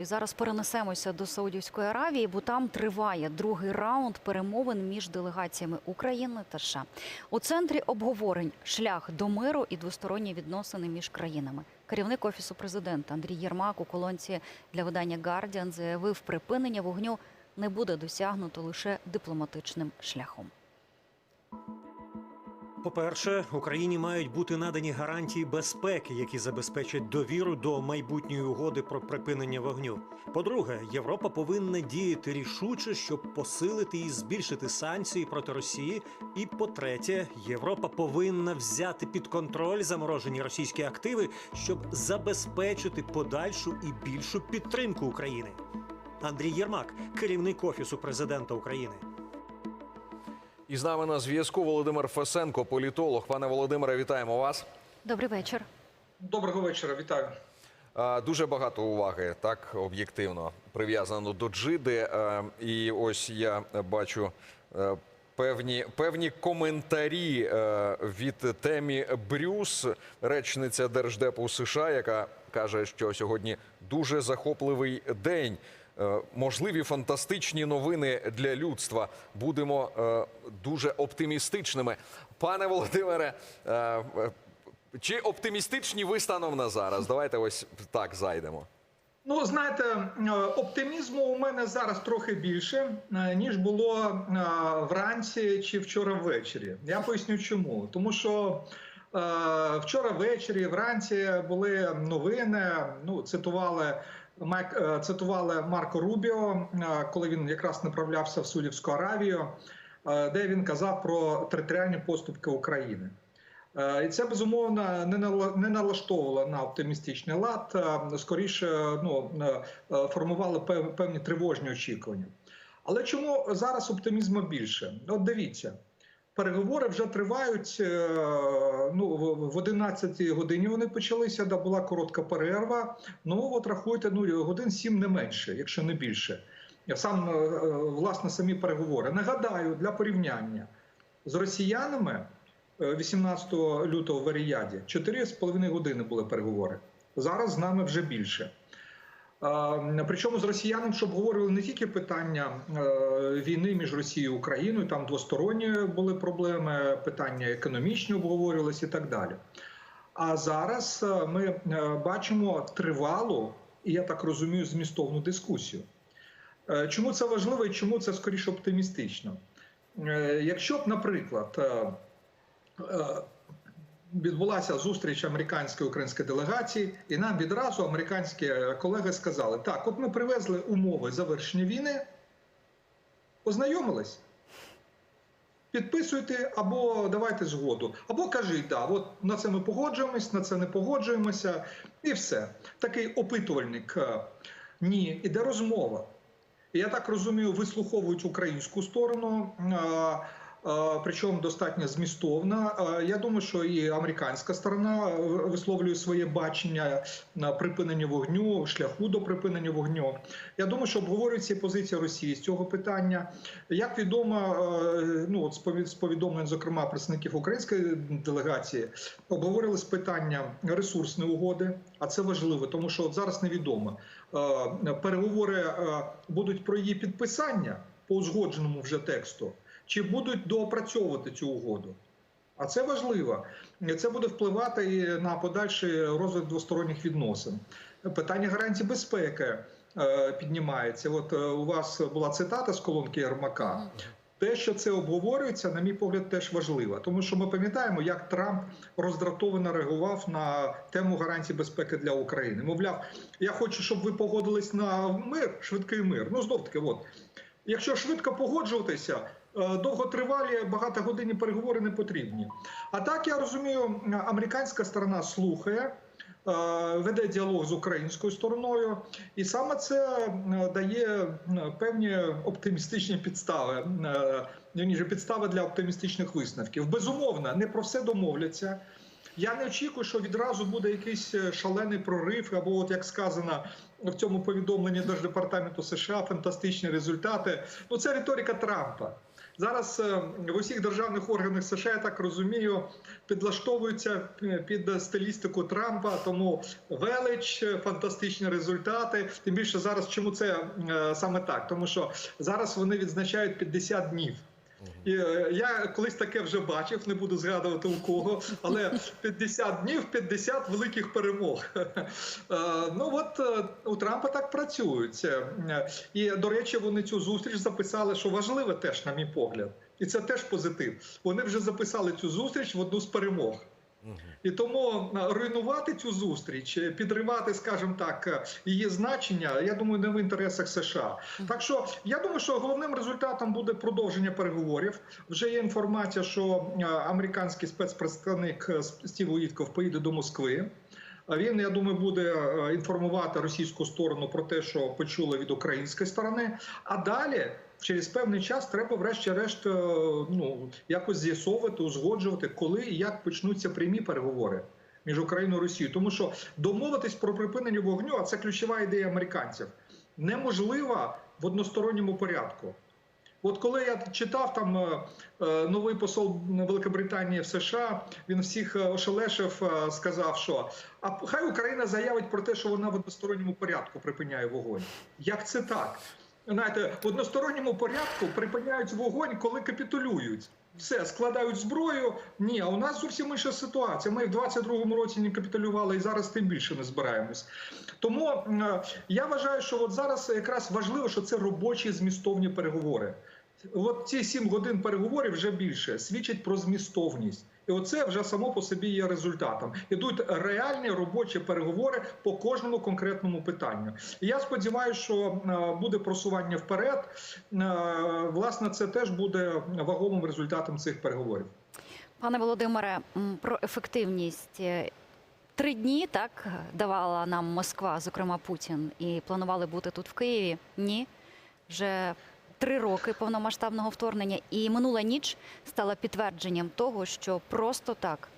І зараз перенесемося до Саудівської Аравії, бо там триває другий раунд перемовин між делегаціями України та США. У центрі обговорень шлях до миру і двосторонні відносини між країнами. Керівник офісу президента Андрій Єрмак у колонці для видання Guardian заявив, припинення вогню не буде досягнуто лише дипломатичним шляхом. По-перше, Україні мають бути надані гарантії безпеки, які забезпечать довіру до майбутньої угоди про припинення вогню. По-друге, Європа повинна діяти рішуче, щоб посилити і збільшити санкції проти Росії. І по-третє, Європа повинна взяти під контроль заморожені російські активи, щоб забезпечити подальшу і більшу підтримку України. Андрій Єрмак, керівник офісу президента України. І з нами на зв'язку Володимир Фесенко, політолог. Пане Володимире, вітаємо вас. Добрий вечір. Доброго вечора, вітаю. Дуже багато уваги, так об'єктивно прив'язано до Джиди. І ось я бачу е, певні, певні коментарі е, від темі Брюс, речниця Держдепу США, яка каже, що сьогодні дуже захопливий день. Е, Можливі фантастичні новини для людства. Будемо е, дуже оптимістичними. Пане Володимире, е, чи оптимістичні ви станом на зараз? Давайте ось так зайдемо. Ну, знаєте, оптимізму у мене зараз трохи більше, ніж було вранці чи вчора ввечері. Я поясню чому. Тому що вчора ввечері, вранці були новини. Ну, цитували Майк, е, цитували Марко Рубіо, е, коли він якраз направлявся в Судівську Аравію, е, де він казав про територіальні поступки України. І це безумовно не нала- не налаштовувало на оптимістичний лад. Скоріше ну, формувало певні тривожні очікування. Але чому зараз оптимізму більше? От дивіться, переговори вже тривають. е, Ну, в в 11 годині вони почалися, да була коротка перерва. Ну от рахуйте, ну годин 7 не менше, якщо не більше. Сам е, е, власне самі переговори. Нагадаю, для порівняння з росіянами. е, 18 лютого в Аріяді 4,5 години були переговори. Зараз з нами вже більше. Причому з росіянами, щоб обговорювали не тільки питання е, війни між Росією і Україною, там двосторонні були проблеми, питання економічні обговорювалися і так далі. А зараз е, ми е, бачимо тривалу, і я так розумію, змістовну дискусію. Чому це важливо і чому це скоріше оптимістично? Якщо б, наприклад, відбулася зустріч американської української делегації, і нам відразу американські колеги сказали: так, от ми привезли умови завершення війни, познайомились. Підписуйте або давайте згоду, або кажіть, да, от на це ми погоджуємось, на це не погоджуємося, і все. Такий опитувальник. е, Ні, іде розмова. Я так розумію, вислуховують українську сторону, е, причому достатньо змістовна. Я думаю, що і американська сторона е, висловлює своє бачення на припинення вогню, шляху до припинення вогню. Я думаю, що обговорюється і позиція Росії з цього питання. Як відомо, е, ну от з повідомлень, зокрема представників української делегації, обговорились питання ресурсної угоди, а це важливо, тому що от зараз невідомо. Е, Переговори будуть про її підписання по узгодженому вже тексту, чи будуть доопрацьовувати цю угоду. А це важливо. Це буде впливати і на подальший розвиток двосторонніх відносин. Питання гарантій безпеки е, піднімається. От е, у вас була цитата з колонки Єрмака. Те, що це обговорюється, на мій погляд, теж важливо, тому що ми пам'ятаємо, як Трамп роздратовано реагував на тему гарантій безпеки для України. Мовляв, я хочу, щоб ви погодились на мир, швидкий мир. Ну знов таки, от якщо швидко погоджуватися, довготривалі багатогодинні переговори не потрібні. А так я розумію, американська сторона слухає. е, Веде діалог з українською стороною, і саме це е, дає е, певні оптимістичні підстави, е, вірніше, підстави для оптимістичних висновків. Безумовно, не про все домовляться. Я не очікую, що відразу буде якийсь е, шалений прорив, або, от як сказано в цьому повідомленні Держдепартаменту США, фантастичні результати. Ну це риторика Трампа. Зараз е, в усіх державних органах США, я так розумію, підлаштовуються е, під стилістику Трампа. Тому велич, е, фантастичні результати. Тим більше зараз, чому це саме так? Тому що зараз вони відзначають 50 днів. І е, я колись таке вже бачив, не буду згадувати у кого, але 50 днів, 50 великих перемог. Е, Ну от е, у Трампа так працюють. І до речі, вони цю зустріч записали, що важливе теж, на мій погляд, і це теж позитив. Вони вже записали цю зустріч в одну з перемог. І тому е, руйнувати цю зустріч, е, підривати, скажімо так, е, її значення, я думаю, не в інтересах США. Так що я думаю, що головним результатом буде продовження переговорів. Вже є інформація, що американський спецпредставник Стів Уітков поїде до Москви. А Він, я думаю, буде інформувати російську сторону про те, що почули від української сторони. А далі, через певний час, треба, врешті-решт, е, ну якось з'ясовувати, узгоджувати, коли і як почнуться прямі переговори між Україною і Росією. Тому що домовитись про припинення вогню, а це ключова ідея американців, неможливо в односторонньому порядку. От коли я читав там е, е, новий посол Великобританії в США, він всіх ошелешив, сказав, що а хай Україна заявить про те, що вона в односторонньому порядку припиняє вогонь. Як це так? Знаєте, в односторонньому порядку припиняють вогонь, коли капітулюють. Все, складають зброю. Ні, а у нас зовсім інша ситуація. Ми в 22-му році не капітулювали і зараз тим більше не збираємось. Тому е, я вважаю, що от зараз якраз важливо, що це робочі змістовні переговори. От ці сім годин переговорів вже більше свідчать про змістовність. І оце вже само по собі є результатом. Ідуть реальні робочі переговори по кожному конкретному питанню. Я сподіваюся, що е, буде просування вперед. Е, Власне, це теж буде вагомим результатом цих переговорів. Пане Володимире, про ефективність. Е, Три дні так давала нам Москва, зокрема Путін, і планували бути тут в Києві. Ні, вже три роки повномасштабного вторгнення. І минула ніч стала підтвердженням того, що просто так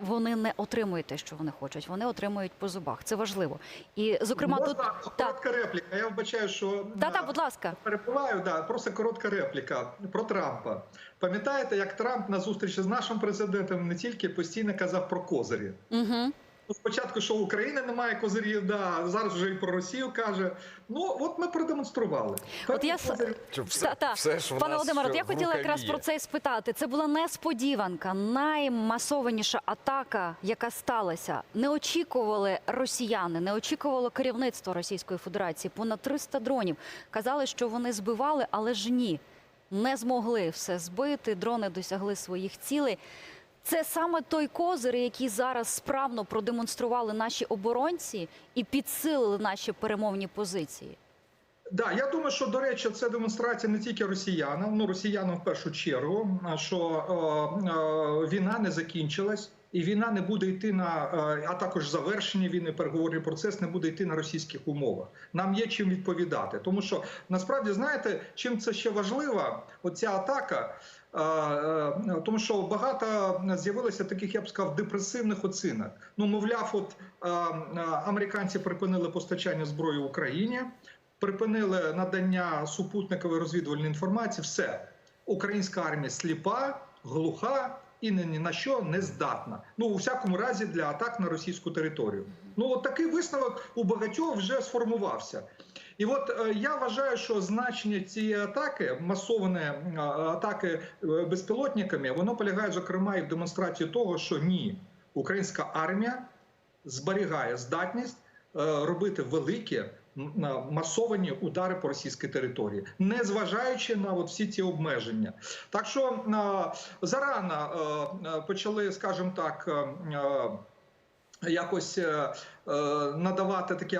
вони не отримують те, що вони хочуть. Вони отримують по зубах. Це важливо. І зокрема, Можна тут коротка репліка. Я вбачаю, що та та, будь ласка. Перебуваю, да, просто коротка репліка про Трампа. Пам'ятаєте, як Трамп на зустрічі з нашим президентом не тільки постійно казав про козирі. Угу. Ну, Спочатку, що в Україні немає козирів, да, зараз вже і про Росію каже. Ну, от ми продемонстрували. От я. Все, Та, та. все ж Пане Володимире, я хотіла якраз є. про це і спитати. Це була несподіванка, наймасованіша атака, яка сталася. Не очікували росіяни, не очікувало керівництво Російської Федерації. Понад 300 дронів. Казали, що вони збивали, але ж ні, не змогли все збити. Дрони досягли своїх цілей. Це саме той козир, який зараз справно продемонстрували наші оборонці і підсилили наші перемовні позиції. Да, я думаю, що до речі, це демонстрація не тільки росіянам, ну росіянам в першу чергу, що е, е, війна не закінчилась. І війна не буде йти на е, а також завершення війни, переговорний процес не буде йти на російських умовах. Нам є чим відповідати, тому що насправді знаєте, чим це ще важлива, оця атака. Е, Тому що багато з'явилося таких, я б сказав, депресивних оцінок. Ну, мовляв, от американці припинили постачання зброї Україні, припинили надання супутникової розвідувальної інформації. Все, українська армія сліпа, глуха і ні на що не здатна. Ну у всякому разі для атак на російську територію. Ну от такий висновок у багатьох вже сформувався. І от е, я вважаю, що значення цієї атаки, масовані е, атаки е, безпілотниками, воно полягає зокрема і в демонстрації того, що ні, українська армія зберігає здатність робити великі масовані удари по російській території, не зважаючи на от всі ці обмеження. Так що зарано почали, скажімо так. Якось надавати такі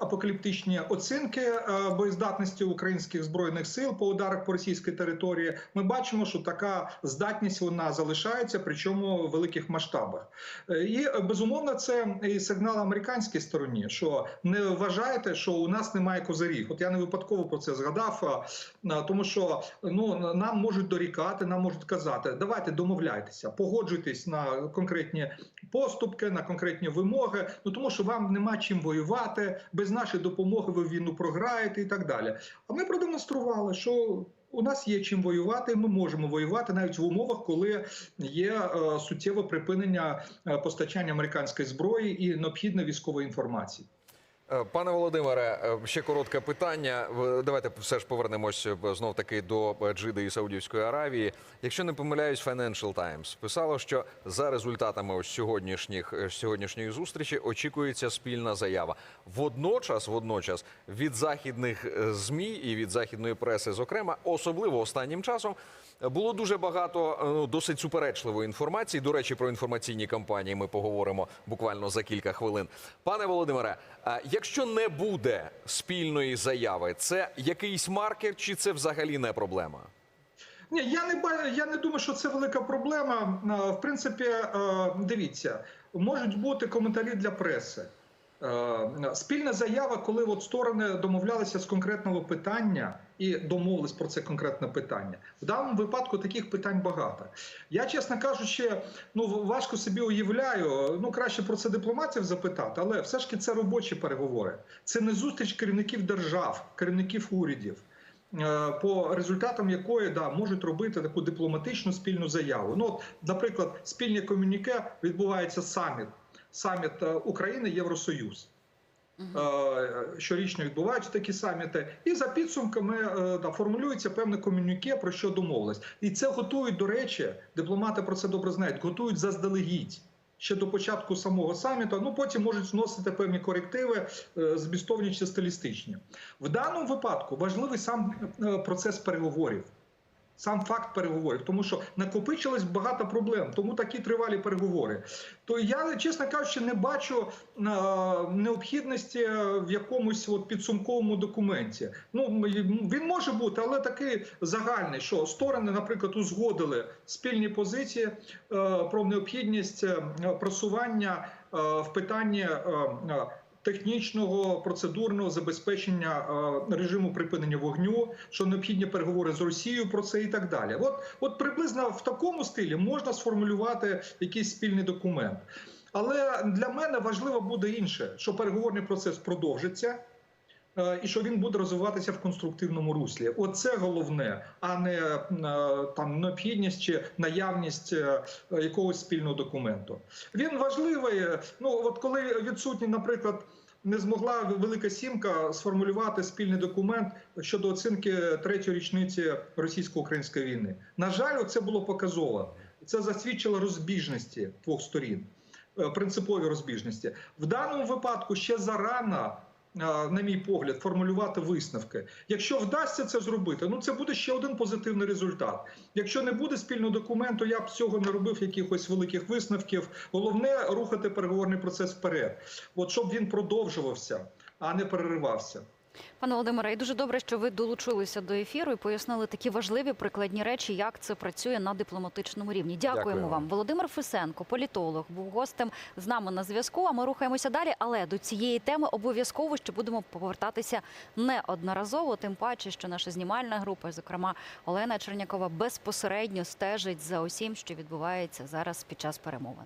апокаліптичні оцінки е, боєздатності українських збройних сил по ударах по російській території. Ми бачимо, що така здатність вона залишається, причому в великих масштабах. Е, І е, безумовно, це і сигнал американській стороні, що не вважайте, що у нас немає козирів. От я не випадково про це згадав, тому що ну нам можуть дорікати, нам можуть казати, давайте домовляйтеся, погоджуйтесь на конкретні поступки, на конкретні вимоги. Ну тому що вам нема чим воювати, без нашої допомоги ви війну програєте і так далі. А ми продемонстрували, що у нас є чим воювати, ми можемо воювати навіть в умовах, коли є е, суттєве припинення е, постачання американської зброї і необхідної військової інформації. Е, Пане Володимире, е, ще коротке питання. Давайте все ж повернемось знов таки до е, Джиди і Саудівської Аравії. Якщо не помиляюсь, Financial Times писало, що за результатами ось сьогоднішніх е, сьогоднішньої зустрічі очікується спільна заява. Водночас, водночас, від західних е, змі і від західної преси, зокрема, особливо останнім часом. Було дуже багато е, ну, досить суперечливої інформації. До речі, про інформаційні кампанії ми поговоримо буквально за кілька хвилин. Пане Володимире, а якщо не буде спільної заяви, це якийсь маркер, чи це взагалі не проблема? Ні, я не я не думаю, що це велика проблема. Е, В принципі, е, дивіться, можуть бути коментарі для преси. Е, Спільна заява, коли от сторони домовлялися з конкретного питання і домовились про це конкретне питання. В даному випадку таких питань багато. Я, чесно кажучи, ну важко собі уявляю. Ну краще про це дипломатів запитати, але все ж таки це робочі переговори. Це не зустріч керівників держав, керівників урядів. Е, по результатам якої да можуть робити таку дипломатичну спільну заяву. Ну, от, наприклад, спільне комюніке відбувається саміт, саміт е, України Євросоюз. Е, Щорічно відбуваються такі саміти, і за підсумками е, да, формулюється певне комюніке, про що домовились. І це готують, до речі, дипломати про це добре знають, готують заздалегідь. Ще до початку самого саміту, ну потім можуть вносити певні корективи, е, змістовні чи стилістичні. В даному випадку важливий сам процес переговорів, сам факт переговорів, тому що накопичилось багато проблем, тому такі тривалі переговори. То я, чесно кажучи, не бачу е, необхідності в якомусь от підсумковому документі. Ну він може бути, але такий загальний, що сторони, наприклад, узгодили спільні позиції е, про необхідність е, просування в питанні. Технічного процедурного забезпечення е, режиму припинення вогню, що необхідні переговори з Росією про це і так далі. От, от приблизно в такому стилі можна сформулювати якийсь спільний документ. Але для мене важливо буде інше, що переговорний процес продовжиться. Е, І що він буде розвиватися в конструктивному руслі. Оце головне, а не е, там необхідність чи наявність е, якогось спільного документу. Він важливий. Ну от коли відсутні, наприклад, не змогла Велика Сімка сформулювати спільний документ щодо оцінки третьої річниці російсько-української війни. На жаль, це було показово. Це засвідчило розбіжності двох сторін, принципові розбіжності. В даному випадку ще зарано. На мій погляд, формулювати висновки. Якщо вдасться це зробити, ну це буде ще один позитивний результат. Якщо не буде спільного документу, я б цього не робив якихось великих висновків. Головне рухати переговорний процес вперед, от щоб він продовжувався, а не переривався. Пане Володимире, і дуже добре, що ви долучилися до ефіру і пояснили такі важливі прикладні речі, як це працює на дипломатичному рівні. Дякуємо Дякую вам. Володимир Фесенко, політолог, був гостем з нами на зв'язку. А ми рухаємося далі. Але до цієї теми обов'язково ще будемо повертатися неодноразово. Тим паче, що наша знімальна група, зокрема Олена Чернякова, безпосередньо стежить за усім, що відбувається зараз під час перемовин.